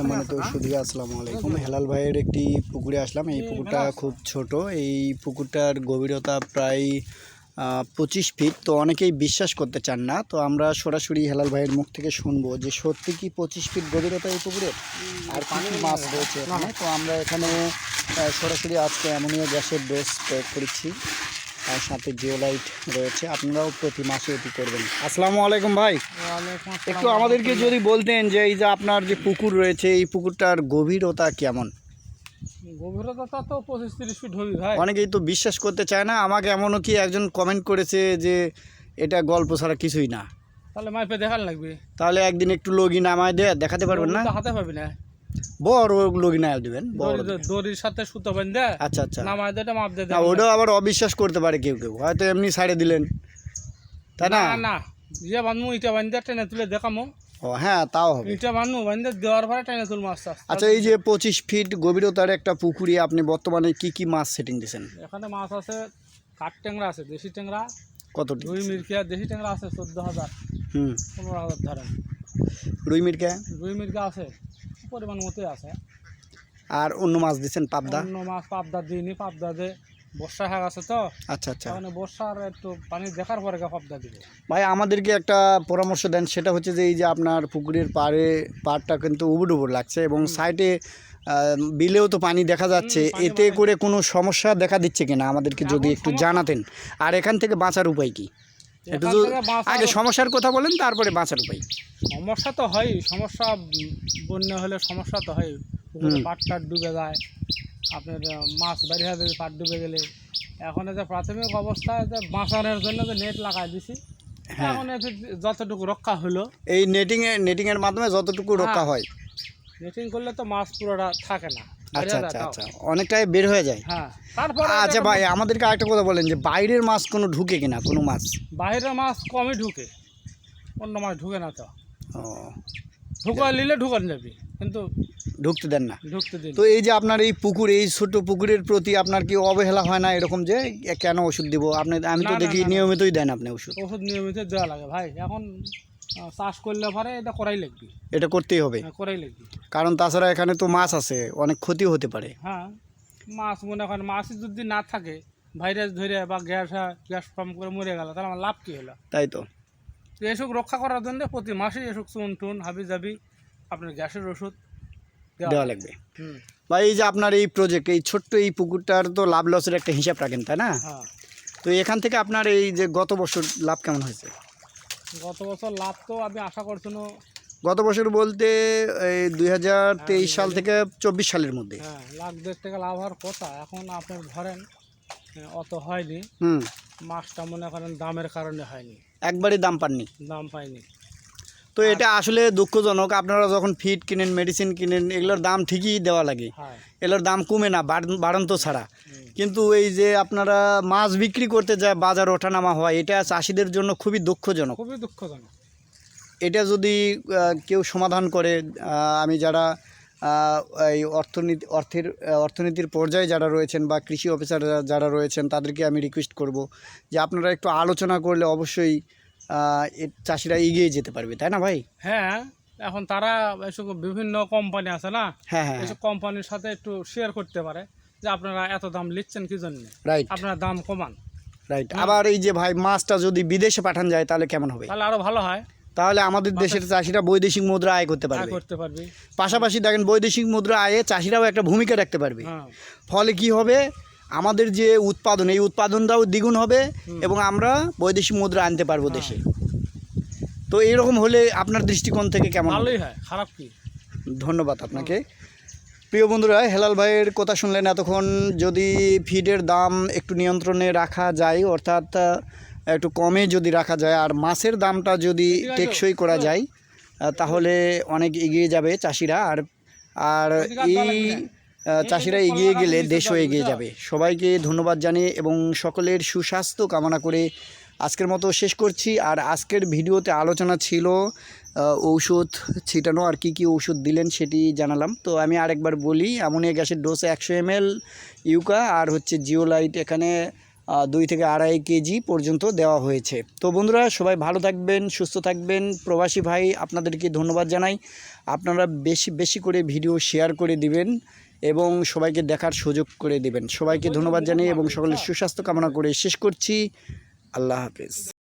সম্মানিত সুধী আসসালামু আলাইকুম। হেলাল ভাইয়ের একটি পুকুরে আসলাম। এই পুকুরটা খুব ছোট। এই পুকুরটার গভীরতা প্রায় পঁচিশ ফিট। তো অনেকেই বিশ্বাস করতে চান না। তো আমরা সরাসরি হেলাল ভাইয়ের মুখ থেকে শুনব যে সত্যি কি পঁচিশ ফিট গভীরতা এই পুকুরে? আর কি মাছ রয়েছে এখানে? তো আমরা এখানে সরাসরি আজকে অ্যামোনিয়া গ্যাসের ডোজ প্রয়োগ করেছি। আর সাথে জিওলাইট রয়েছে। আপনারাও প্রতি মাসে এটি করবেন। আসসালামু আলাইকুম ভাই। একটু আমাদেরকে যদি বলতেন যে এই যে আপনার যে পুকুর রয়েছে এই পুকুরটার গভীরতা কেমন? গভীরতা তো পঁচিশ তিরিশ ফিট হবি ভাই। অনেকেই তো বিশ্বাস করতে চায় না। আমাকে এমনও কি একজন কমেন্ট করেছে যে এটা গল্প ছাড়া কিছুই না? তাহলে মাইপে দেখার লাগবে। তাহলে একদিন একটু লগি নামায় দিয়ে দেখাতে পারবেন না? না। বড় না দেবেন দড়ির সাথে সুতো বেঁধে আচ্ছা আচ্ছা। নামায় মাপ দিয়ে ওটাও আবার অবিশ্বাস করতে পারে কেউ কেউ। হয়তো এমনি সাইডে দিলেন। তাই না? না না। ইটা বান্ধে টেনে তুলে দেখামো। ও হ্যাঁ তাও হবে। ইটা বান্ধবো বান্ধে দেওয়ার পরে টেনে তুলবো আস্তে আস্তে। আচ্ছা এই যে পঁচিশ ফিট গভীরতার একটা পুকুরে আপনি বর্তমানে কি কি মাছ সেটিং দিয়েছেন এখানে মাছ আছে কাঠ ট্যাংরা আছে দেশি ট্যাংরা। কতটি? রুই মিরকিয়া দেশি ট্যাংরা আছে চোদ্দ হাজার। হুম। পনেরো হাজার ধরেন। রুই মিরকা? রুই মিরকা আছে। পরিমাণ মতোই আছে। আর অন্য মাছ দিচ্ছেন পাবদা? অন্য মাছ পাবদা দিইনি পাবদা দে বর্ষা হয়ে গেছে তো। আচ্ছা আচ্ছা। মানে বর্ষার একটু পানি দেখার পরে পাবদা দিবে। ভাই আমাদেরকে একটা পরামর্শ দেন সেটা হচ্ছে যে এই যে আপনার পুকুরের পাড়ে পাড়টা কিন্তু উবুর উবুর লাগছে এবং সাইডে বিলেও তো পানি দেখা যাচ্ছে। এতে করে কোনো সমস্যা দেখা দিচ্ছে কিনা আমাদেরকে যদি একটু জানাতেন? আর এখান থেকে বাঁচার উপায় কি? তো- আগে সমস্যার কথা বলেন তারপরে বাঁচার উপায়। সমস্যা তো হয় সমস্যা বন্যা হলে সমস্যা তো হয় পাট টাট ডুবে যায় আপনার মাছ বাড়ি হয়ে যাবে পাট ডুবে গেলে। এখন যে প্রাথমিক অবস্থায় যে বাঁচানোর জন্য যে নেট লাগাই দিছি হ্যাঁ। এখন যতটুকু রক্ষা হলো। এই নেটিংয়ে নেটিংয়ের মাধ্যমে যতটুকু রক্ষা হ্যাঁ। হয়। নেটিং করলে তো মাছ পুরোটা থাকে না। আচ্ছা আচ্ছা আচ্ছা। অনেকটাই বের হয়ে যায়। হ্যাঁ তারপরে আচ্ছা ভাই আমাদেরকে আরেকটা কথা বলেন যে বাইরের মাছ কোনো ঢুকে কিনা কোনো মাছ? বাইরের মাছ কমই ঢুকে। অন্য মাছ ঢুকে না তো। ও ঢুকা নিলে ঢুকান যাবি কিন্তু ঢুকতে দেন না। ঢুকতে দিন তো এই যে আপনার এই পুকুর এই ছোট পুকুরের প্রতি আপনার কি অবহেলা হয় না এরকম যে কেন ওষুধ দিব? আপনি আমি তো দেখি। নিয়মিতই দেন আপনি ওষুধ। ওষুধ নিয়মিত দেওয়া লাগে। ভাই এখন চাষ করলে পরে এটা করাই লাগবে। এটা করতেই হবে। হ্যাঁ, করাই লাগবে। কারণ তাছাড়া এখানে তো মাছ আছে অনেক ক্ষতি হতে পারে। হ্যাঁ মাছ মনে করেন মাছ যদি না থাকে ভাইরাস ধরে বা গ্যাস গ্যাস ফর্ম করে মরে গেল তাহলে আমার লাভ কী হলো? তাই তো। তো এসব রক্ষা করার জন্য প্রতি মাসে এসব চুন টুন হাবি জাবি আপনার গ্যাসের ওষুধ দেওয়া লাগবে। বা এই যে আপনার এই প্রজেক্ট এই ছোট্ট এই পুকুরটার তো লাভ লসের একটা হিসাব রাখেন তাই না? হ্যাঁ। তো এখান থেকে আপনার এই যে গত বছর লাভ কেমন হয়েছে? গত বছর লাভ তো আমি আশা করছিল গত বছর বলতে এই দুই হাজার তেইশ সাল থেকে চব্বিশ সালের মধ্যে। হ্যাঁ লাখ দেড় টাকা লাভ হওয়ার কথা। এখন আপনার ধরেন অত হয়নি। হুম। মাছটা মনে করেন দামের কারণে হয়নি। একবারই দাম পাননি। দাম পাইনি। তো এটা আসলে দুঃখজনক আপনারা যখন ফিড কিনেন মেডিসিন কিনেন এগুলোর দাম ঠিকই দেওয়া লাগে। এগুলোর দাম কমে না বাড়- বাড়ন্ত ছাড়া। কিন্তু এই যে আপনারা মাছ বিক্রি করতে যায় বাজার ওঠানামা হয় এটা চাষিদের জন্য খুবই দুঃখজনক। খুবই দুঃখজনক। এটা যদি কেউ সমাধান করে আমি যারা এই অর্থনীতি অর্থের অর্থনীতির পর্যায়ে যারা রয়েছেন বা কৃষি অফিসার যারা রয়েছেন তাদেরকে আমি রিকোয়েস্ট করব যে আপনারা একটু আলোচনা করলে অবশ্যই চাষিরা এগিয়ে যেতে পারবে তাই না ভাই? হ্যাঁ এখন তারা এসব বিভিন্ন কোম্পানি আছে না? হ্যাঁ হ্যাঁ এসব কোম্পানির সাথে একটু শেয়ার করতে পারে যে আপনারা এত দাম নিচ্ছেন কি জন্য? রাইট আপনারা দাম কমান। রাইট আবার এই যে ভাই মাছটা যদি বিদেশে পাঠান যায় তাহলে কেমন হবে? তাহলে আরও ভালো হয়। তাহলে আমাদের দেশের চাষিরা বৈদেশিক মুদ্রা আয় করতে পারবে। করতে পারবি। পাশাপাশি দেখেন বৈদেশিক মুদ্রা আয়ে চাষিরাও একটা ভূমিকা রাখতে পারবে। হ্যাঁ। ফলে কি হবে? আমাদের যে উৎপাদন এই উৎপাদনটাও দ্বিগুণ হবে এবং আমরা বৈদেশিক মুদ্রা আনতে পারব হ্যাঁ। দেশে। তো এইরকম হলে আপনার দৃষ্টিকোণ থেকে কেমন ভালোই হয় খারাপ কি? ধন্যবাদ আপনাকে। প্রিয় বন্ধুরা হেলাল ভাইয়ের কথা শুনলেন এতক্ষণ। যদি ফিডের দাম একটু নিয়ন্ত্রণে রাখা যায় অর্থাৎ একটু কমে যদি রাখা যায় আর মাছের দামটা যদি টেকসই করা যায় তাহলে অনেক এগিয়ে যাবে চাষিরা। আর আর এই চাষিরা এগিয়ে গেলে দেশও এগিয়ে যাবে। সবাইকে ধন্যবাদ জানিয়ে এবং সকলের সুস্বাস্থ্য কামনা করে আজকের মতো শেষ করছি। আর আজকের ভিডিওতে আলোচনা ছিল ঔষধ ছিটানো আর কি কি ঔষধ দিলেন সেটি জানালাম। তো আমি আরেকবার বলি অ্যামোনিয়া গ্যাসের ডোজ একশো এম এল ইউকা আর হচ্ছে জিওলাইট এখানে দুই থেকে আড়াই কেজি পর্যন্ত দেওয়া হয়েছে। তো বন্ধুরা, সবাই ভালো থাকবেন, সুস্থ থাকবেন। প্রবাসী ভাই, আপনাদেরকে ধন্যবাদ জানাই। আপনারা বেশি বেশি করে ভিডিও শেয়ার করে দিবেন এবং সবাইকে দেখার সুযোগ করে দিবেন। সবাইকে ধন্যবাদ জানিয়ে এবং সকলের সুস্বাস্থ্য কামনা করে শেষ করছি। আল্লাহ হাফেজ।